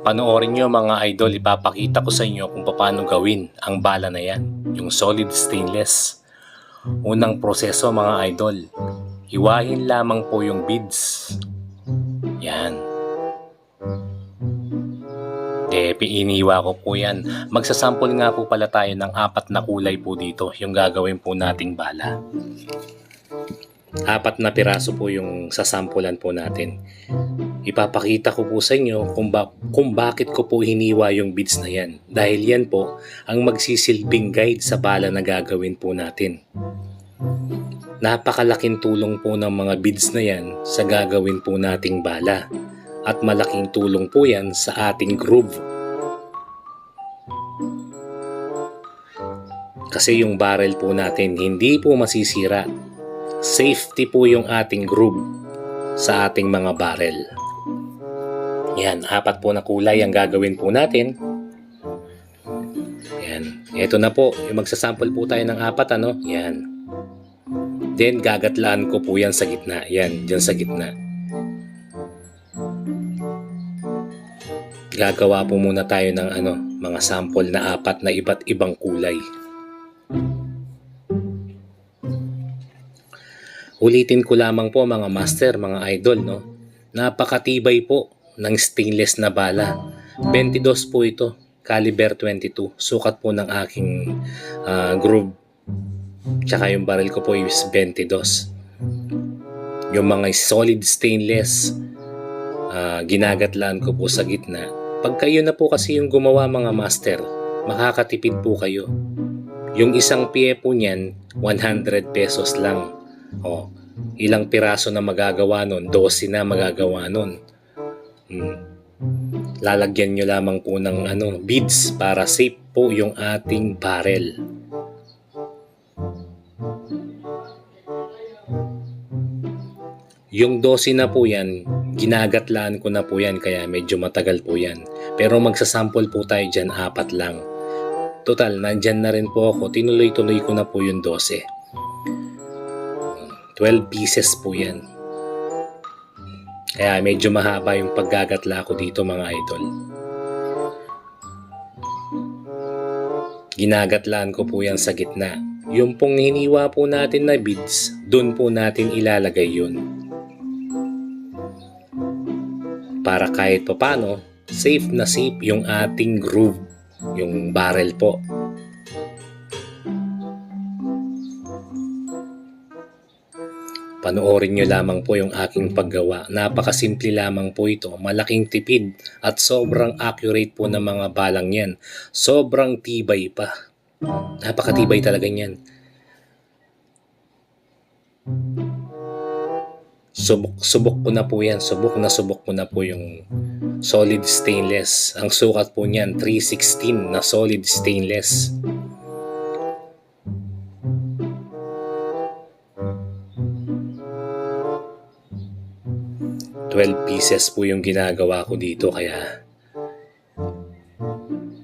Panoorin nyo mga idol, ipapakita ko sa inyo kung paano gawin ang bala na yan, yung solid stainless. Unang proseso mga idol, hiwahin lamang po yung beads. Yan. Eh, iniwa ko po yan. Magsasample nga po pala tayo ng apat na kulay po dito, yung gagawin po nating bala. Apat na piraso po yung sasampulan po natin. Ipapakita ko po sa inyo kung, ba- kung bakit ko po hiniwa yung beads na yan. Dahil yan po ang magsisilbing guide sa bala na gagawin po natin. Napakalaking tulong po ng mga beads na yan sa gagawin po nating bala. At malaking tulong po yan sa ating groove. Kasi yung barrel po natin hindi po masisira. Safety po yung ating groove sa ating mga barrel. Yan, apat po na kulay ang gagawin po natin. Yan, eto na po, yung magsasample po tayo ng apat ano, yan. Then gagatlaan ko po yan sa gitna, yan, dyan sa gitna. Gagawa po muna tayo ng ano, mga sample na apat na iba't ibang kulay. Ulitin ko lamang po mga master, mga idol, no? Napakatibay po ng stainless na bala. 22 po ito, caliber 22. Sukat po ng aking ah, groove. Tsaka yung barrel ko po is 22. Yung mga solid stainless, ah, ginagatlaan ko po sa gitna. Pag kayo na po kasi yung gumawa mga master, makakatipid po kayo. Yung isang pie po niyan, 100 pesos lang. O, ilang piraso na magagawa nun? 12 na magagawa nun. Hmm. Lalagyan nyo lamang po ng ano, beads para safe po yung ating barrel. Yung 12 na po yan, ginagatlaan ko na po yan kaya medyo matagal po yan. Pero magsasample po tayo dyan, apat lang. Total, nandyan na rin po ako. Tinuloy-tuloy ko na po yung 12. 12 pieces po yan. Kaya medyo mahaba yung paggagatla ko dito mga idol. Ginagatlaan ko po yan sa gitna. Yung pong hiniwa po natin na beads, dun po natin ilalagay yun. Para kahit papano, safe na safe yung ating groove, yung barrel po. Panoorin nyo lamang po yung aking paggawa. Napakasimple lamang po ito. Malaking tipid at sobrang accurate po ng mga balang yan. Sobrang tibay pa. Napakatibay talaga yan. Subok, subok ko na po yan. Subok na subok ko na po yung solid stainless. Ang sukat po niyan, 316 na solid stainless. Twelve pieces po yung ginagawa ko dito kaya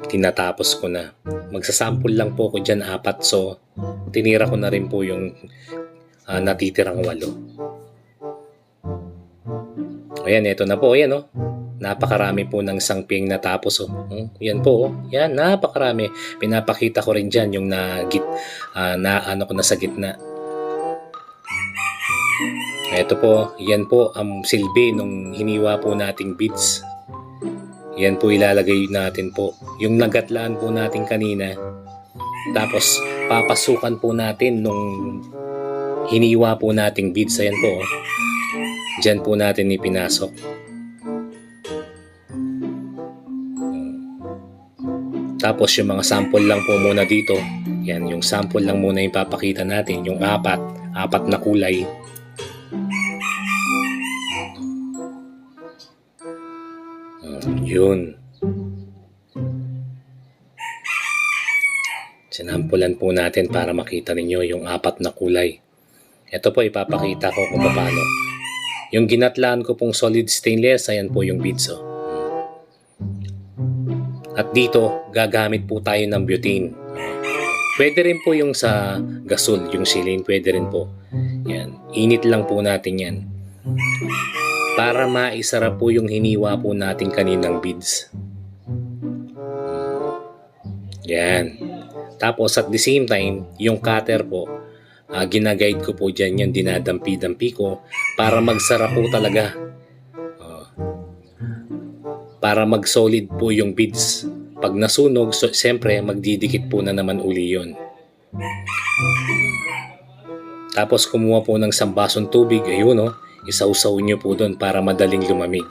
tinatapos ko na. Magsasample lang po ko dyan apat so tinira ko na rin po yung ah, natitirang walo. Ayan, eto na po. Ayan, oh. Napakarami po ng sangping natapos, oh. Hmm, Yan po, oh. Yan, napakarami. Pinapakita ko rin dyan yung na, git, ah, na ano ko na sa gitna. Eto po, yan po ang silbi nung hiniwa po nating beads. Yan po ilalagay natin po. Yung nagatlaan po natin kanina. Tapos, papasukan po natin nung hiniwa po nating beads. Ayan po, oh. Diyan po natin ipinasok. Tapos yung mga sample lang po muna dito. Yan, yung sample lang muna yung papakita natin. Yung apat, apat na kulay. Yun. Sinampulan po natin para makita ninyo yung apat na kulay. Ito po ipapakita ko kung paano. Yung ginatlaan ko pong solid stainless, ayan po yung beads. Oh. At dito, gagamit po tayo ng butane. Pwede rin po yung sa gasol, yung silane, pwede rin po. Yan. Init lang po natin yan. Para maisara po yung hiniwa po natin kaninang beads. Yan. Tapos at the same time, yung cutter po, ah, ginaguide ko po dyan yung dinadampi-dampi ko para magsara po talaga. Oh. para mag-solid po yung beads. Pag nasunog, so, siyempre magdidikit po na naman uli yon. Tapos kumuha po ng sambasong tubig, ayun no, isausaw nyo po doon para madaling lumamig.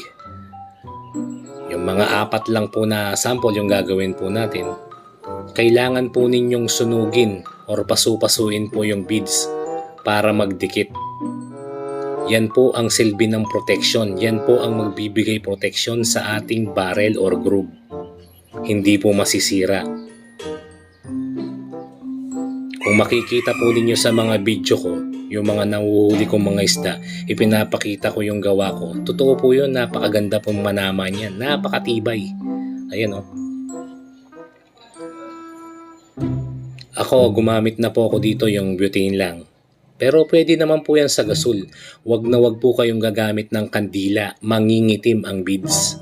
Yung mga apat lang po na sample yung gagawin po natin, kailangan po ninyong sunugin or pasu-pasuin po yung beads para magdikit. Yan po ang silbi ng protection. Yan po ang magbibigay protection sa ating barrel or groove. Hindi po masisira. Kung makikita po ninyo sa mga video ko, yung mga nahuhuli kong mga isda, ipinapakita ko yung gawa ko. Totoo po yun, napakaganda pong manama niyan. Napakatibay. Ayan o. Ako, gumamit na po ako dito yung butane lang. Pero pwede naman po yan sa gasol. Huwag na wag po kayong gagamit ng kandila. Mangingitim ang beads.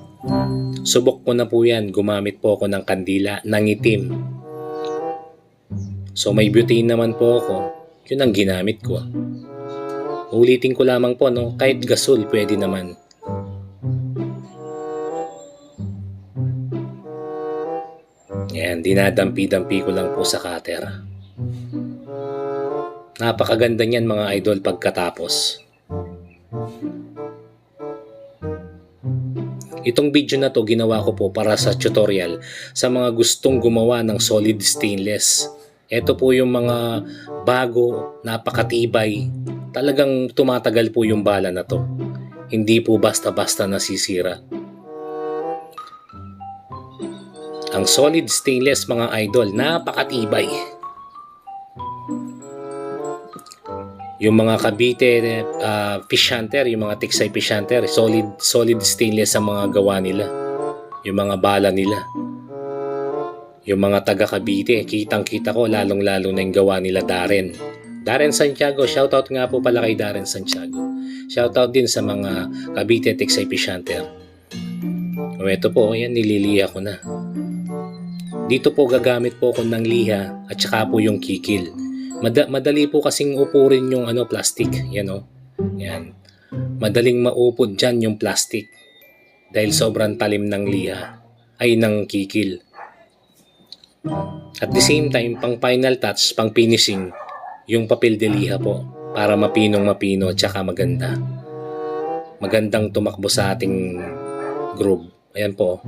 Subok ko na po yan. Gumamit po ako ng kandila. Nangitim. So may butane naman po ako. Yun ang ginamit ko. Ulitin ko lamang po, no? Kahit gasol, pwede naman. Yan, dinadampi-dampi ko lang po sa cutter. Napakaganda niyan mga idol pagkatapos. Itong video na to ginawa ko po para sa tutorial sa mga gustong gumawa ng solid stainless. Ito po yung mga bago, napakatibay, talagang tumatagal po yung bala na to. Hindi po basta-basta nasisira. Ang solid stainless mga idol, napakatibay. Yung mga Cavite uh, fish hunter, yung mga Tiksay fish hunter, solid solid stainless ang mga gawa nila. Yung mga bala nila. Yung mga taga Cavite, kitang-kita ko lalong-lalo na yung gawa nila Darren. Darren Santiago, shoutout nga po pala kay Darren Santiago. Shoutout din sa mga Cavite Tiksay fish hunter. O ito po, yan nililiha ko na. Dito po gagamit po ako ng liha at saka po yung kikil. Mada- madali po kasing upurin yung ano plastic, yan o. Yan. Madaling maupod dyan yung plastic dahil sobrang talim ng liha ay ng kikil. At the same time, pang final touch, pang finishing, yung papel de liha po para mapinong mapino at saka maganda. Magandang tumakbo sa ating groove. Ayan po.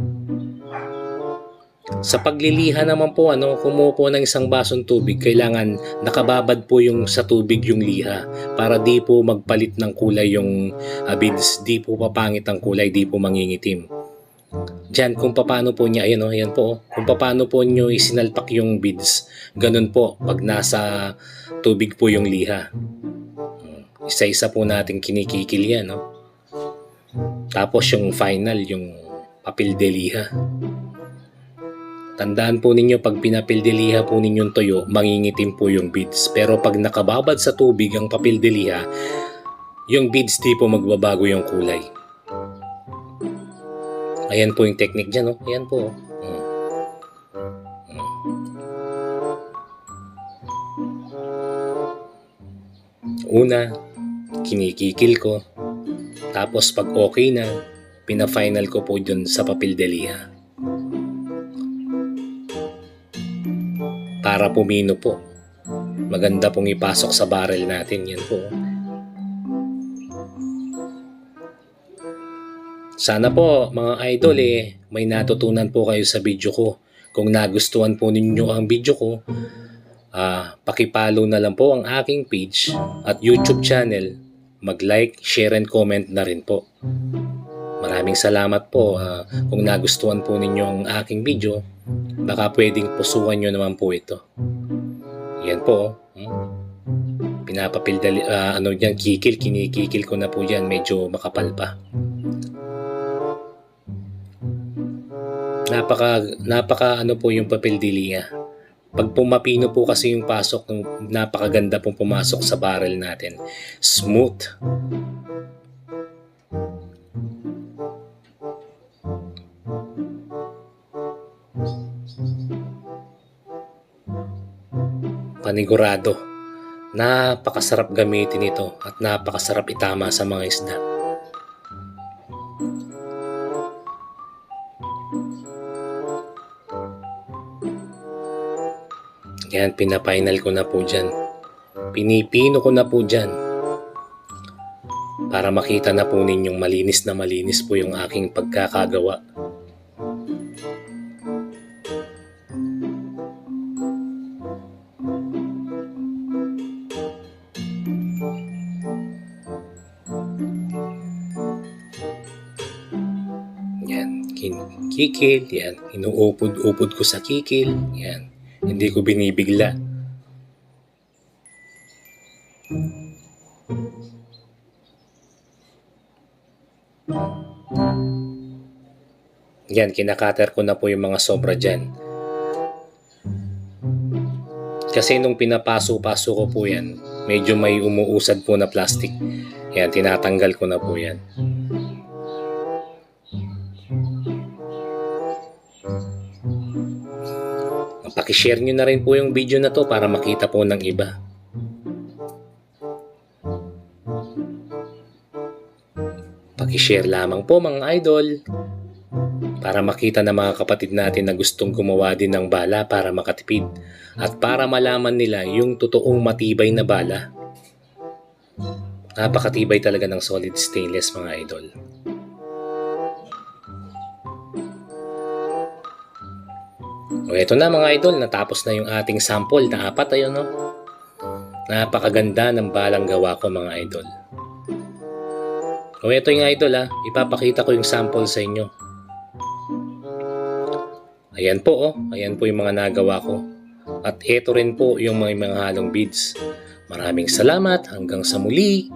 Sa pagliliha naman po, ano, kumuha po ng isang basong tubig, kailangan nakababad po yung sa tubig yung liha para di po magpalit ng kulay yung uh, beads, di po papangit ang kulay, di po mangingitim. Diyan, kung paano po niya, ayan o, ayan po, oh. kung paano po nyo isinalpak yung beads, ganun po, pag nasa tubig po yung liha. Isa-isa po natin kinikikil yan, no? Tapos yung final, yung papel de liha. Tandaan po ninyo pag pinapildeliha po ninyong toyo, mangingitim po yung beads. Pero pag nakababad sa tubig ang papildeliha, yung beads di po magbabago yung kulay. Ayan po yung technique dyan, oh. Ayan po. Hmm. Una, kinikikil ko. Tapos pag okay na, pina-final ko po dun sa papildeliha. para pumino po. Maganda pong ipasok sa barrel natin yan po. Sana po mga idol eh, may natutunan po kayo sa video ko. Kung nagustuhan po ninyo ang video ko, ah, pakipalo na lang po ang aking page at YouTube channel. Mag-like, share and comment na rin po. Maraming salamat po ah, kung nagustuhan po ninyo ang aking video baka pwedeng pusuan nyo naman po ito. Yan po. oh. Hmm? Pinapapildali, ah, ano dyan, kikil, kinikikil ko na po dyan, medyo makapal pa. napaka napaka ano po yung papeldilya. Pag pumapino po kasi yung pasok, napakaganda pong pumasok sa barrel natin. Smooth. Panigurado. Napakasarap gamitin ito at napakasarap itama sa mga isda. Yan, pinapainal ko na po dyan. Pinipino ko na po dyan. Para makita na po ninyong malinis na malinis po yung aking pagkakagawa. Yan, kikil, yan. Inuupod-upod ko sa kikil, yan. Hindi ko binibigla. Yan, kinakater ko na po yung mga sobra dyan. Kasi nung pinapaso-paso ko po yan, medyo may umuusad po na plastic. Yan, tinatanggal ko na po yan. Pakishare nyo na rin po yung video na to para makita po ng iba. Pakishare lamang po mga idol para makita ng mga kapatid natin na gustong gumawa din ng bala para makatipid at para malaman nila yung totoong matibay na bala. Napakatibay talaga ng solid stainless mga idol. O eto na mga idol, natapos na yung ating sample na apat ayun no. Napakaganda ng balang gawa ko mga idol. O eto yung idol ha, ipapakita ko yung sample sa inyo. Ayan po oh, ayan po yung mga nagawa ko. At eto rin po yung mga, mga halong beads. Maraming salamat, hanggang sa muli.